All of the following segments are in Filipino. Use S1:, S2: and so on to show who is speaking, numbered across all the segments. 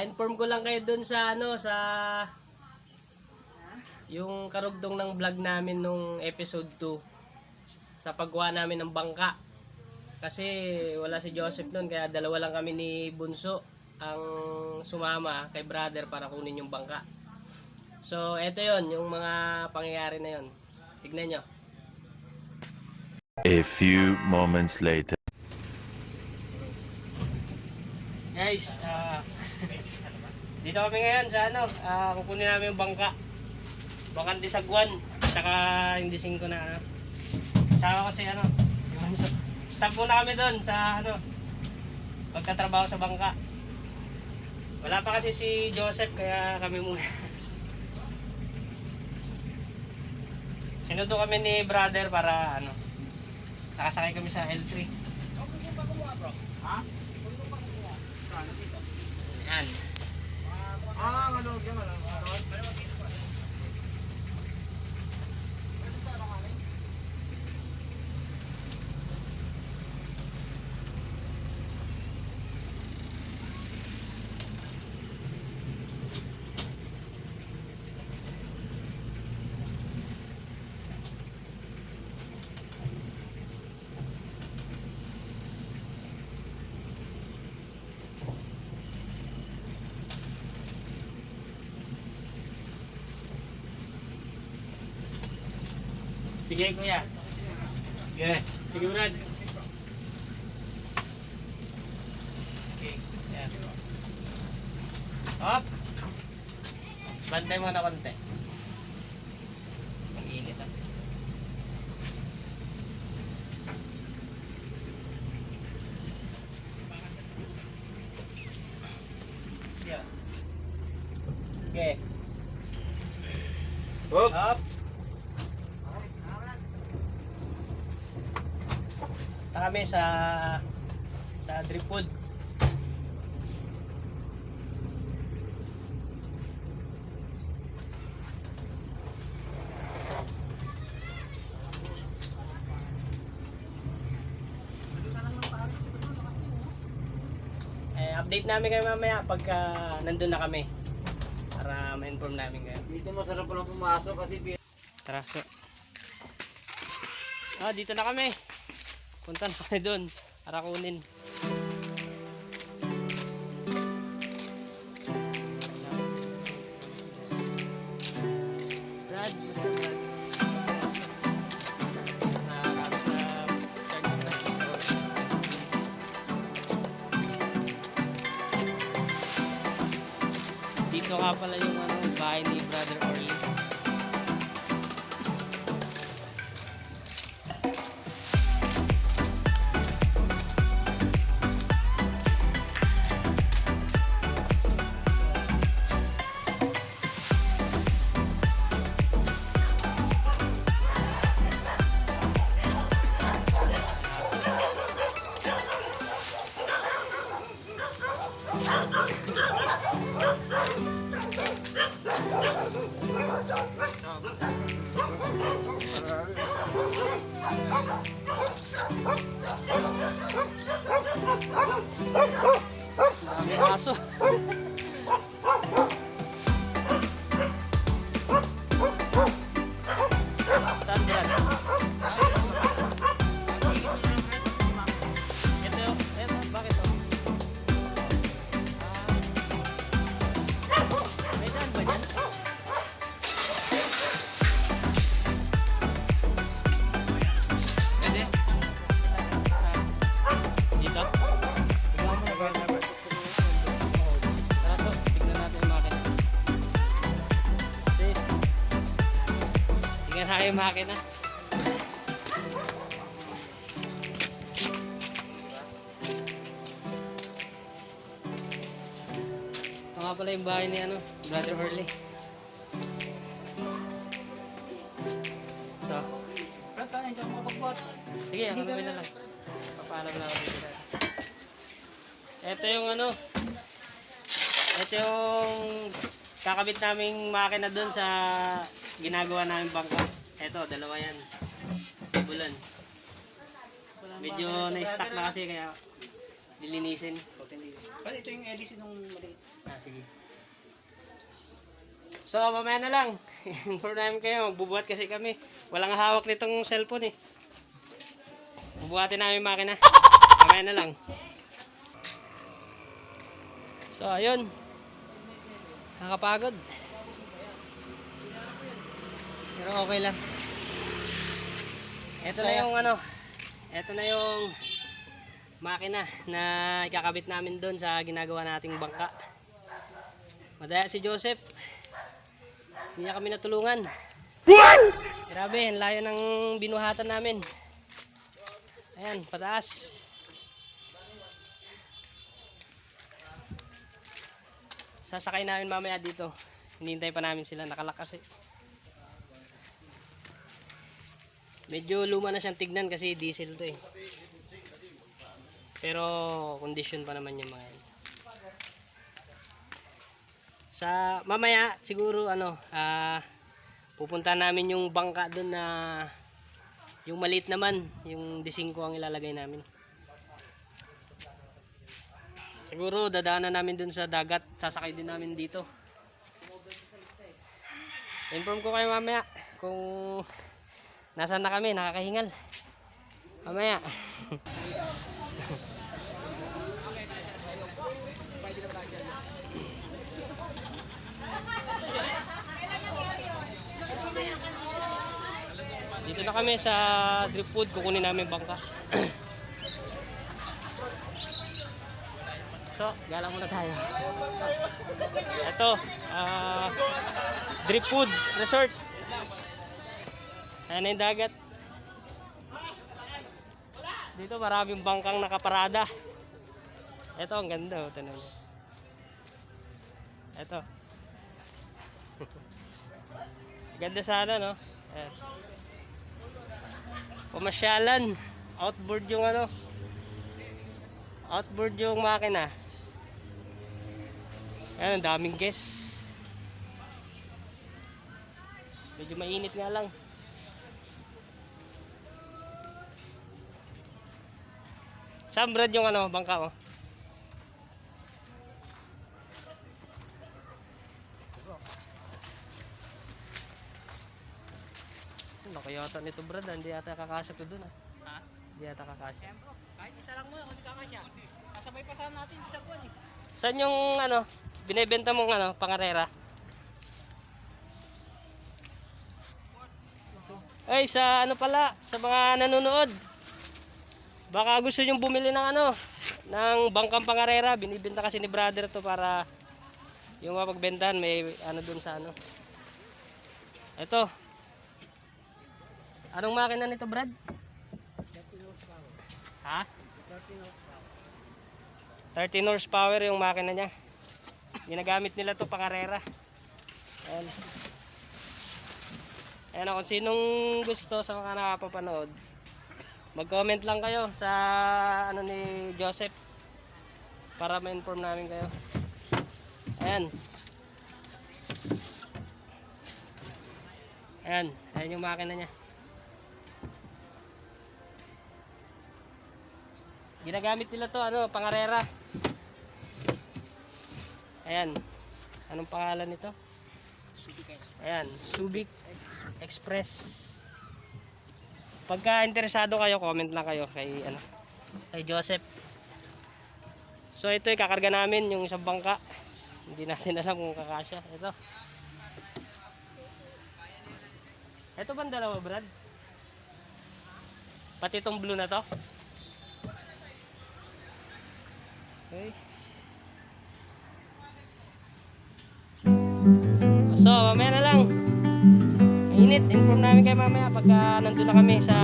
S1: Pa-inform ko lang kayo dun sa ano, sa yung karugtong ng vlog namin nung episode 2 sa paggawa namin ng bangka. Kasi wala si Joseph noon kaya dalawa lang kami ni Bunso ang sumama kay brother para kunin yung bangka. So, eto yon yung mga pangyayari na yon. Tignan nyo.
S2: A few moments later.
S1: Guys, ah, dito kami ngayon sa ano, ah, kukunin namin yung bangka. Bangkan di sagwan, saka hindi singko na ano. Sama ko si ano. Stop muna kami doon sa ano, pagtatrabaho sa bangka. Wala pa kasi si Joseph, kaya kami muna. Sinundo kami ni brother para ano, nakasakay kami sa L3. Yan.
S3: Ah, ano, yung ano, ano?
S1: Sige kuya.
S3: Yeah.
S1: Sige Brad.
S3: Okay. Yan. Up.
S1: Bantay mo na konti.
S3: Ang init ah. Yeah. Okay. Up. Up.
S1: Punta kami sa sa Dripwood. Eh, update namin kayo mamaya pagka nandun na kami. Para ma-inform namin kayo.
S3: Dito masarap palang pumasok kasi
S1: Tara, so. Ah, dito na kami. Punta na kami doon. Para kunin. Brad, Brad. Dito nga pala yung ano, bahay ni Brother Yung makina. Ito nga pala yung bahay ni ano, Brother Hurley. Ito.
S3: Brad, tayo, hindi ako makapagbuhat.
S1: Sige, ako na lang. Papaalam na ako dito. Ito yung ano. Ito yung kakabit naming makina doon sa ginagawa namin bangka. Ito, dalawa yan. Bulan. Medyo na-stuck na kasi kaya lilinisin.
S3: Pati ito yung edison nung maliit.
S1: Ah, sige. So, mamaya na lang. Inform namin kayo. Magbubuhat kasi kami. Walang hawak nitong cellphone eh. Bubuhatin namin yung makina. Mamaya na lang. So, ayun. Nakakapagod. Pero okay lang. Ito na yung ano. Ito na yung makina na ikakabit namin doon sa ginagawa nating bangka. Madaya si Joseph. Hindi niya kami natulungan. Grabe, ang layo ng binuhatan namin. Ayan, pataas. Sasakay namin mamaya dito. Hinihintay pa namin sila, nakalakas eh. Medyo luma na siyang tignan kasi diesel to eh. Pero condition pa naman yung mga yan. Sa mamaya siguro ano, ah pupunta namin yung bangka doon na yung maliit naman, yung D5 ang ilalagay namin. Siguro dadaanan namin dun sa dagat, sasakay din namin dito. Inform ko kayo mamaya kung nasaan na kami, nakakahingal. Mamaya. Dito na kami sa drip food, kukunin namin bangka. so, gala muna tayo. Ito, ah drip food resort. Ayan na dagat. Dito maraming bangkang nakaparada. Ito, ang ganda. Oh, tanong. Ito. ganda sana, no? Ayan. Pumasyalan. Outboard yung ano. Outboard yung makina. Ayan, ang daming guests. Medyo mainit nga lang. Saan Brad yung ano, bangka mo? Laki yata nito Brad, ah. hindi yata kakasya ko dun ah.
S3: Ha?
S1: Hindi yata kakasya.
S3: Siyempre, kahit isa lang mo, hindi kakasya. Kasabay pa sana natin sa kuwan eh.
S1: Saan yung ano, binebenta mong ano, pangarera? Ay, sa ano pala, sa mga nanonood. Baka gusto nyong bumili ng ano, ng bangkang pangarera. Binibenta kasi ni brother to para yung mapagbentahan may ano dun sa ano. Ito. Anong makina nito, Brad? Ha? 13 horsepower yung makina niya. Ginagamit nila to pangarera. Ayan. Ayan kung sinong gusto sa mga nakapapanood, mag-comment lang kayo sa ano ni Joseph para ma-inform namin kayo. Ayan. Ayan, ayan yung makina niya. Ginagamit nila to ano, pangarera. Ayan. Anong pangalan nito? Ayan, Subic Express. Pagka interesado kayo, comment lang kayo kay ano, kay Joseph. So ito yung kakarga namin yung isang bangka. Hindi natin alam kung kakasya. Ito. Ito ba ang dalawa, Brad? Pati itong blue na to? Okay. So, mamaya na lang. Mainit. Inform namin kayo mamaya pagka nandun na kami sa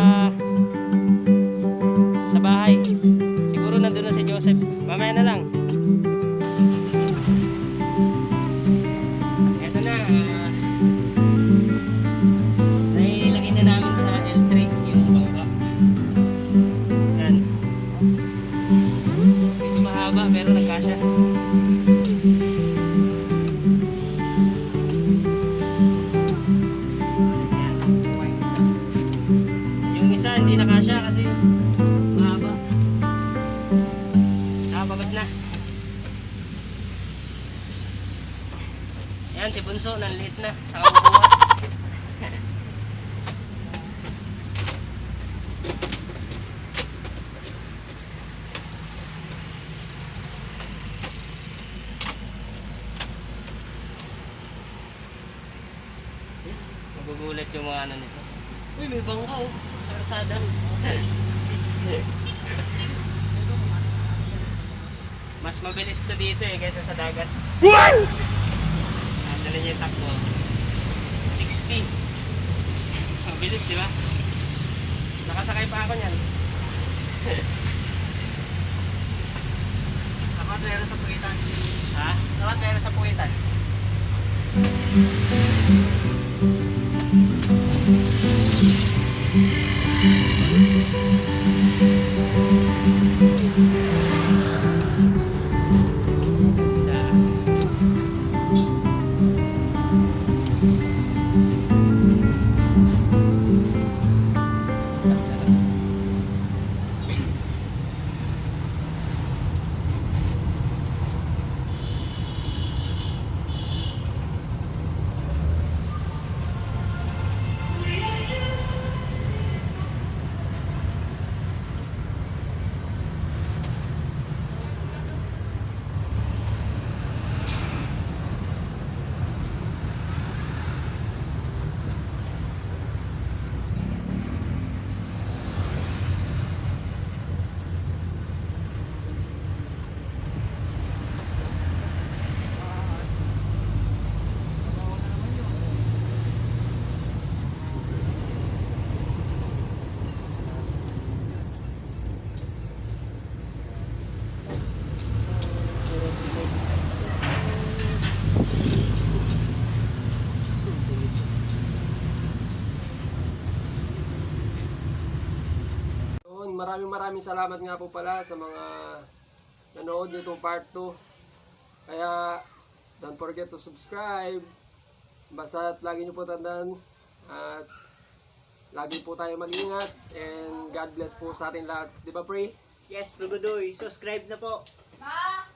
S1: Bunso, nanliit na. Saka kukuha. Magugulat yung mga ano nito. Uy, may bangka oh. Sa. Mas mabilis to dito eh kaysa sa dagat. Ano na yung takbo? 60. Mabilis, di ba? Nakasakay pa ako niyan.
S3: Dapat meron sa puwitan.
S1: Ha?
S3: Dapat meron sa puwitan.
S4: Maraming maraming salamat nga po pala sa mga nanood nitong part 2. Kaya, don't forget to subscribe. Basta lagi niyo po tandaan at lagi po tayo mag-ingat and God bless po sa ating lahat. Di ba, Pre?
S3: Yes, Brugodoy. Subscribe na po.
S5: Ma!